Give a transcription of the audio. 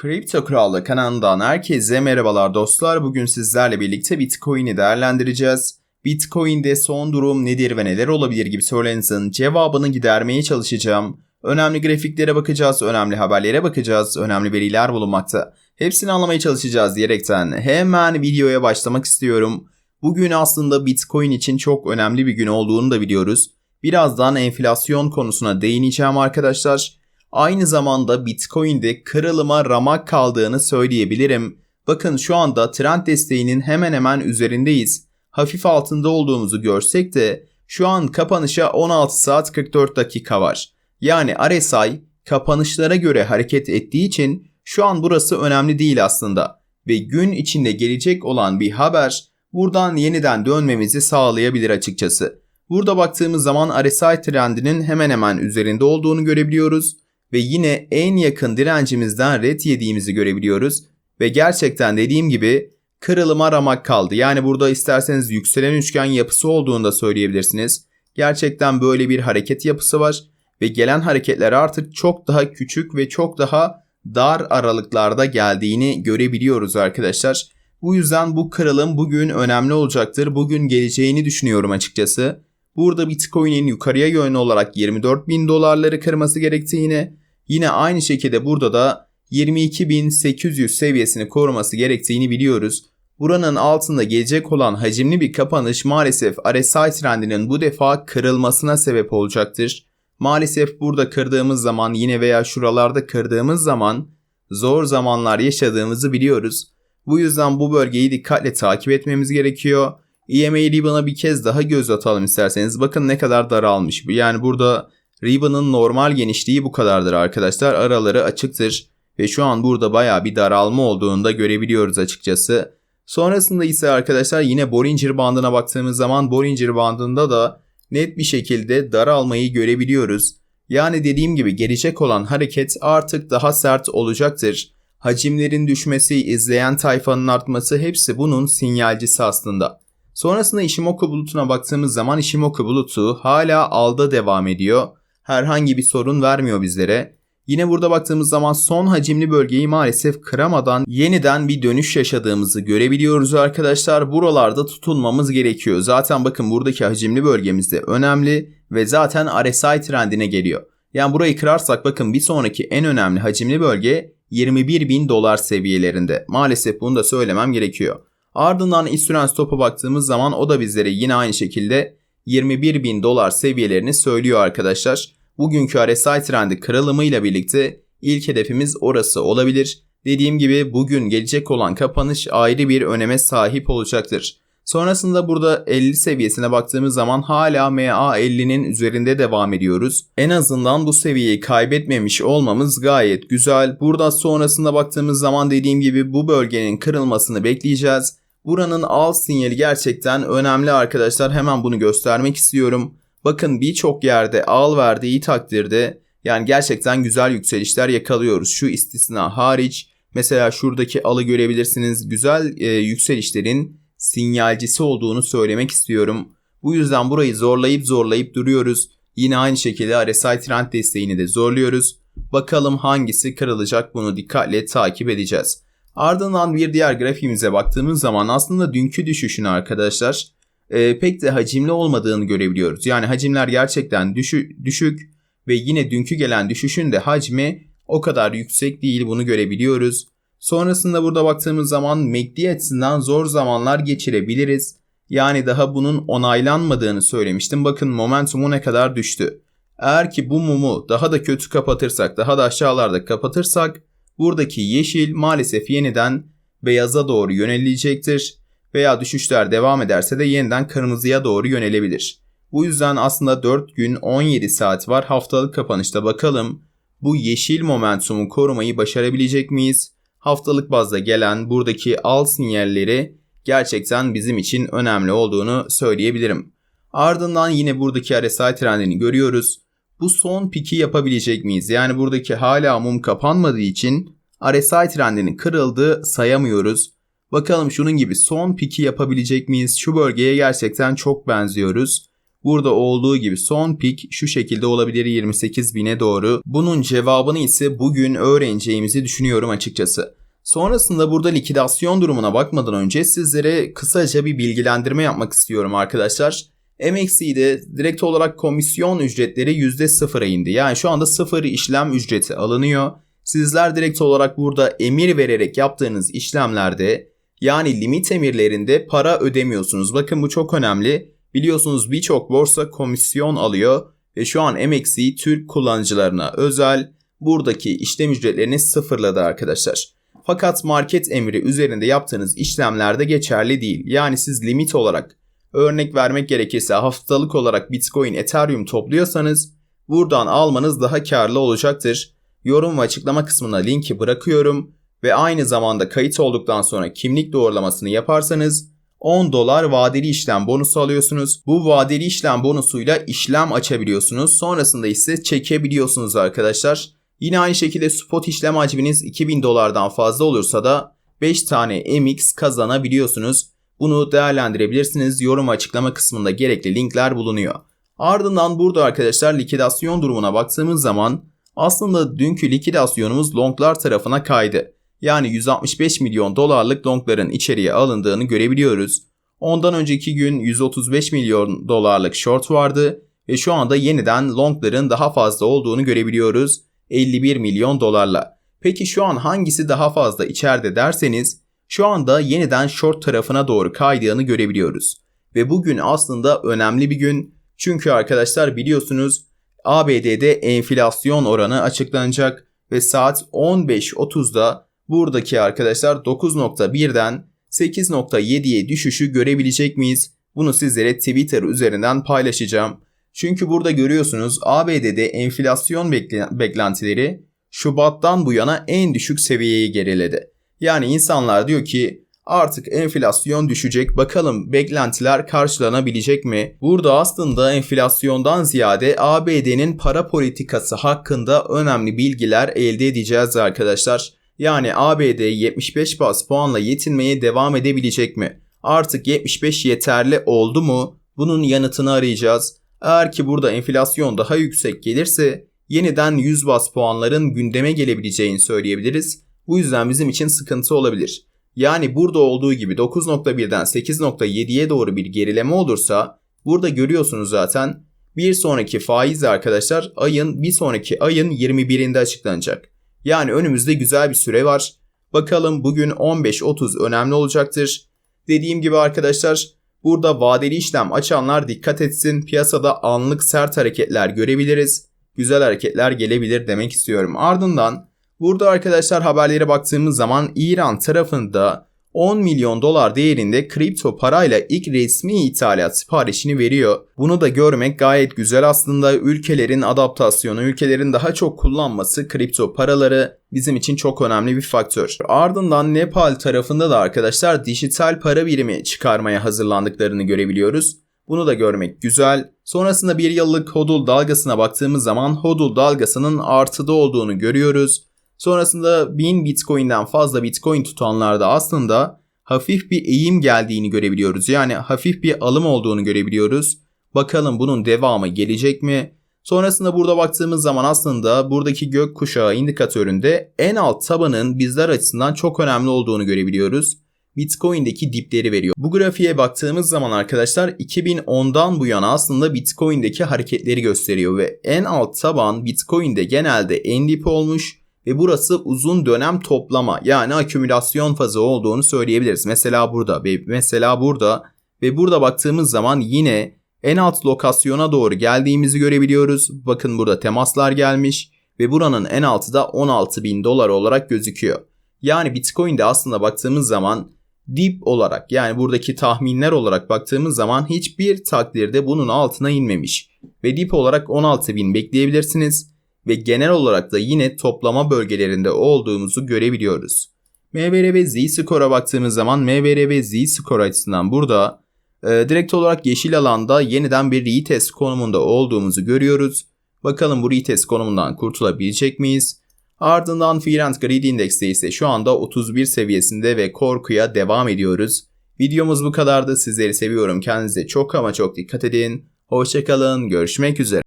Kripto Krallık kanalından herkese merhabalar dostlar. Bugün sizlerle birlikte Bitcoin'i değerlendireceğiz. Bitcoin'de son durum nedir ve neler olabilir gibi sorularınızın cevabını gidermeye çalışacağım. Önemli grafiklere bakacağız, önemli haberlere bakacağız, önemli veriler bulunmakta. Hepsini anlamaya çalışacağız diyerekten hemen videoya başlamak istiyorum. Bugün aslında Bitcoin için çok önemli bir gün olduğunu da biliyoruz. Birazdan enflasyon konusuna değineceğim arkadaşlar. Aynı zamanda Bitcoin'de kırılıma ramak kaldığını söyleyebilirim. Bakın şu anda trend desteğinin hemen hemen üzerindeyiz. Hafif altında olduğumuzu görsek de şu an kapanışa 16 saat 44 dakika var. Yani RSI kapanışlara göre hareket ettiği için şu an burası önemli değil aslında. Ve gün içinde gelecek olan bir haber buradan yeniden dönmemizi sağlayabilir açıkçası. Burada baktığımız zaman RSI trendinin hemen hemen üzerinde olduğunu görebiliyoruz ve yine en yakın direncimizden red yediğimizi görebiliyoruz ve gerçekten dediğim gibi kırılıma ramak kaldı. Yani burada isterseniz yükselen üçgen yapısı olduğunu da söyleyebilirsiniz. Gerçekten böyle bir hareket yapısı var ve gelen hareketler artık çok daha küçük ve çok daha dar aralıklarda geldiğini görebiliyoruz arkadaşlar. Bu yüzden bu kırılım bugün önemli olacaktır. Bugün geleceğini düşünüyorum açıkçası. Burada Bitcoin'in yukarıya yönlü olarak 24 bin dolarları kırması gerektiğini, yine aynı şekilde burada da 22.800 seviyesini koruması gerektiğini biliyoruz. Buranın altında gelecek olan hacimli bir kapanış maalesef RSI trendinin bu defa kırılmasına sebep olacaktır. Maalesef burada kırdığımız zaman yine veya şuralarda kırdığımız zaman zor zamanlar yaşadığımızı biliyoruz. Bu yüzden bu bölgeyi dikkatle takip etmemiz gerekiyor. EMA Ribbon'a bir kez daha göz atalım isterseniz. Bakın ne kadar daralmış. Yani burada Ribbon'ın normal genişliği bu kadardır arkadaşlar. Araları açıktır. Ve şu an burada baya bir daralma olduğunu da görebiliyoruz açıkçası. Sonrasında ise arkadaşlar yine Bollinger bandına baktığımız zaman Bollinger bandında da net bir şekilde daralmayı görebiliyoruz. Yani dediğim gibi gelecek olan hareket artık daha sert olacaktır. Hacimlerin düşmesi, izleyen tayfanın artması hepsi bunun sinyalcisi aslında. Sonrasında Ishimoku bulutuna baktığımız zaman Ishimoku bulutu hala alda devam ediyor. Herhangi bir sorun vermiyor bizlere. Yine burada baktığımız zaman son hacimli bölgeyi maalesef kıramadan yeniden bir dönüş yaşadığımızı görebiliyoruz arkadaşlar. Buralarda tutunmamız gerekiyor. Zaten bakın buradaki hacimli bölgemiz de önemli ve zaten RSI trendine geliyor. Yani burayı kırarsak bakın bir sonraki en önemli hacimli bölge 21 bin dolar seviyelerinde. Maalesef bunu da söylemem gerekiyor. Ardından istüren stopa baktığımız zaman o da bizlere yine aynı şekilde 21 bin dolar seviyelerini söylüyor arkadaşlar. Bugünkü RSI trendi kırılımıyla birlikte ilk hedefimiz orası olabilir. Dediğim gibi bugün gelecek olan kapanış ayrı bir öneme sahip olacaktır. Sonrasında burada 50 seviyesine baktığımız zaman hala MA50'nin üzerinde devam ediyoruz. En azından bu seviyeyi kaybetmemiş olmamız gayet güzel. Burada sonrasında baktığımız zaman dediğim gibi bu bölgenin kırılmasını bekleyeceğiz. Buranın al sinyali gerçekten önemli arkadaşlar. Hemen bunu göstermek istiyorum. Bakın birçok yerde al verdiği takdirde yani gerçekten güzel yükselişler yakalıyoruz. Şu istisna hariç mesela şuradaki alı görebilirsiniz. Güzel e, yükselişlerin sinyalcisi olduğunu söylemek istiyorum. Bu yüzden burayı zorlayıp zorlayıp duruyoruz. Yine aynı şekilde RSI trend desteğini de zorluyoruz. Bakalım hangisi kırılacak bunu dikkatle takip edeceğiz. Ardından bir diğer grafiğimize baktığımız zaman aslında dünkü düşüşün arkadaşlar e, pek de hacimli olmadığını görebiliyoruz. Yani hacimler gerçekten düşü, düşük ve yine dünkü gelen düşüşün de hacmi o kadar yüksek değil bunu görebiliyoruz. Sonrasında burada baktığımız zaman MACD açısından zor zamanlar geçirebiliriz. Yani daha bunun onaylanmadığını söylemiştim. Bakın momentumu ne kadar düştü. Eğer ki bu mumu daha da kötü kapatırsak, daha da aşağılarda kapatırsak buradaki yeşil maalesef yeniden beyaza doğru yönelecektir veya düşüşler devam ederse de yeniden kırmızıya doğru yönelebilir. Bu yüzden aslında 4 gün 17 saat var haftalık kapanışta bakalım bu yeşil momentumu korumayı başarabilecek miyiz? Haftalık bazda gelen buradaki al sinyalleri gerçekten bizim için önemli olduğunu söyleyebilirim. Ardından yine buradaki RSI trendini görüyoruz. Bu son piki yapabilecek miyiz? Yani buradaki hala mum kapanmadığı için RSI trendinin kırıldığı sayamıyoruz. Bakalım şunun gibi son piki yapabilecek miyiz? Şu bölgeye gerçekten çok benziyoruz. Burada olduğu gibi son pik şu şekilde olabilir 28 bine doğru. Bunun cevabını ise bugün öğreneceğimizi düşünüyorum açıkçası. Sonrasında burada likidasyon durumuna bakmadan önce sizlere kısaca bir bilgilendirme yapmak istiyorum arkadaşlar. MXC'de direkt olarak komisyon ücretleri %0'a indi. Yani şu anda sıfır işlem ücreti alınıyor. Sizler direkt olarak burada emir vererek yaptığınız işlemlerde yani limit emirlerinde para ödemiyorsunuz. Bakın bu çok önemli. Biliyorsunuz birçok borsa komisyon alıyor ve şu an MXC Türk kullanıcılarına özel buradaki işlem ücretlerini sıfırladı arkadaşlar. Fakat market emri üzerinde yaptığınız işlemlerde geçerli değil. Yani siz limit olarak örnek vermek gerekirse haftalık olarak Bitcoin, Ethereum topluyorsanız buradan almanız daha karlı olacaktır. Yorum ve açıklama kısmına linki bırakıyorum ve aynı zamanda kayıt olduktan sonra kimlik doğrulamasını yaparsanız 10 dolar vadeli işlem bonusu alıyorsunuz. Bu vadeli işlem bonusuyla işlem açabiliyorsunuz. Sonrasında ise çekebiliyorsunuz arkadaşlar. Yine aynı şekilde spot işlem hacminiz 2000 dolardan fazla olursa da 5 tane MX kazanabiliyorsunuz. Bunu değerlendirebilirsiniz. Yorum açıklama kısmında gerekli linkler bulunuyor. Ardından burada arkadaşlar likidasyon durumuna baktığımız zaman aslında dünkü likidasyonumuz longlar tarafına kaydı. Yani 165 milyon dolarlık longların içeriye alındığını görebiliyoruz. Ondan önceki gün 135 milyon dolarlık short vardı ve şu anda yeniden longların daha fazla olduğunu görebiliyoruz. 51 milyon dolarla. Peki şu an hangisi daha fazla içeride derseniz şu anda yeniden short tarafına doğru kaydığını görebiliyoruz. Ve bugün aslında önemli bir gün. Çünkü arkadaşlar biliyorsunuz ABD'de enflasyon oranı açıklanacak ve saat 15.30'da buradaki arkadaşlar 9.1'den 8.7'ye düşüşü görebilecek miyiz? Bunu sizlere Twitter üzerinden paylaşacağım. Çünkü burada görüyorsunuz ABD'de enflasyon beklentileri Şubat'tan bu yana en düşük seviyeye geriledi. Yani insanlar diyor ki artık enflasyon düşecek bakalım beklentiler karşılanabilecek mi? Burada aslında enflasyondan ziyade ABD'nin para politikası hakkında önemli bilgiler elde edeceğiz arkadaşlar. Yani ABD 75 bas puanla yetinmeye devam edebilecek mi? Artık 75 yeterli oldu mu? Bunun yanıtını arayacağız. Eğer ki burada enflasyon daha yüksek gelirse yeniden 100 bas puanların gündeme gelebileceğini söyleyebiliriz. Bu yüzden bizim için sıkıntı olabilir. Yani burada olduğu gibi 9.1'den 8.7'ye doğru bir gerileme olursa burada görüyorsunuz zaten bir sonraki faiz arkadaşlar ayın bir sonraki ayın 21'inde açıklanacak. Yani önümüzde güzel bir süre var. Bakalım bugün 15.30 önemli olacaktır. Dediğim gibi arkadaşlar burada vadeli işlem açanlar dikkat etsin. Piyasada anlık sert hareketler görebiliriz. Güzel hareketler gelebilir demek istiyorum. Ardından burada arkadaşlar haberlere baktığımız zaman İran tarafında 10 milyon dolar değerinde kripto parayla ilk resmi ithalat siparişini veriyor. Bunu da görmek gayet güzel aslında. Ülkelerin adaptasyonu, ülkelerin daha çok kullanması kripto paraları bizim için çok önemli bir faktör. Ardından Nepal tarafında da arkadaşlar dijital para birimi çıkarmaya hazırlandıklarını görebiliyoruz. Bunu da görmek güzel. Sonrasında bir yıllık hodul dalgasına baktığımız zaman hodul dalgasının artıda olduğunu görüyoruz. Sonrasında 1000 Bitcoin'den fazla Bitcoin tutanlarda aslında hafif bir eğim geldiğini görebiliyoruz. Yani hafif bir alım olduğunu görebiliyoruz. Bakalım bunun devamı gelecek mi? Sonrasında burada baktığımız zaman aslında buradaki gökkuşağı indikatöründe en alt tabanın bizler açısından çok önemli olduğunu görebiliyoruz. Bitcoin'deki dipleri veriyor. Bu grafiğe baktığımız zaman arkadaşlar 2010'dan bu yana aslında Bitcoin'deki hareketleri gösteriyor ve en alt taban Bitcoin'de genelde en dip olmuş ve burası uzun dönem toplama yani akümülasyon fazı olduğunu söyleyebiliriz. Mesela burada ve mesela burada ve burada baktığımız zaman yine en alt lokasyona doğru geldiğimizi görebiliyoruz. Bakın burada temaslar gelmiş ve buranın en altı da 16 bin dolar olarak gözüküyor. Yani Bitcoin'de aslında baktığımız zaman dip olarak yani buradaki tahminler olarak baktığımız zaman hiçbir takdirde bunun altına inmemiş. Ve dip olarak 16 bin bekleyebilirsiniz ve genel olarak da yine toplama bölgelerinde olduğumuzu görebiliyoruz. MVR Z-Score'a baktığımız zaman MVR Z-Score açısından burada e, direkt olarak yeşil alanda yeniden bir retest konumunda olduğumuzu görüyoruz. Bakalım bu retest konumundan kurtulabilecek miyiz? Ardından Fear and Greed Index'te ise şu anda 31 seviyesinde ve korkuya devam ediyoruz. Videomuz bu kadardı. Sizleri seviyorum. Kendinize çok ama çok dikkat edin. Hoşçakalın, görüşmek üzere.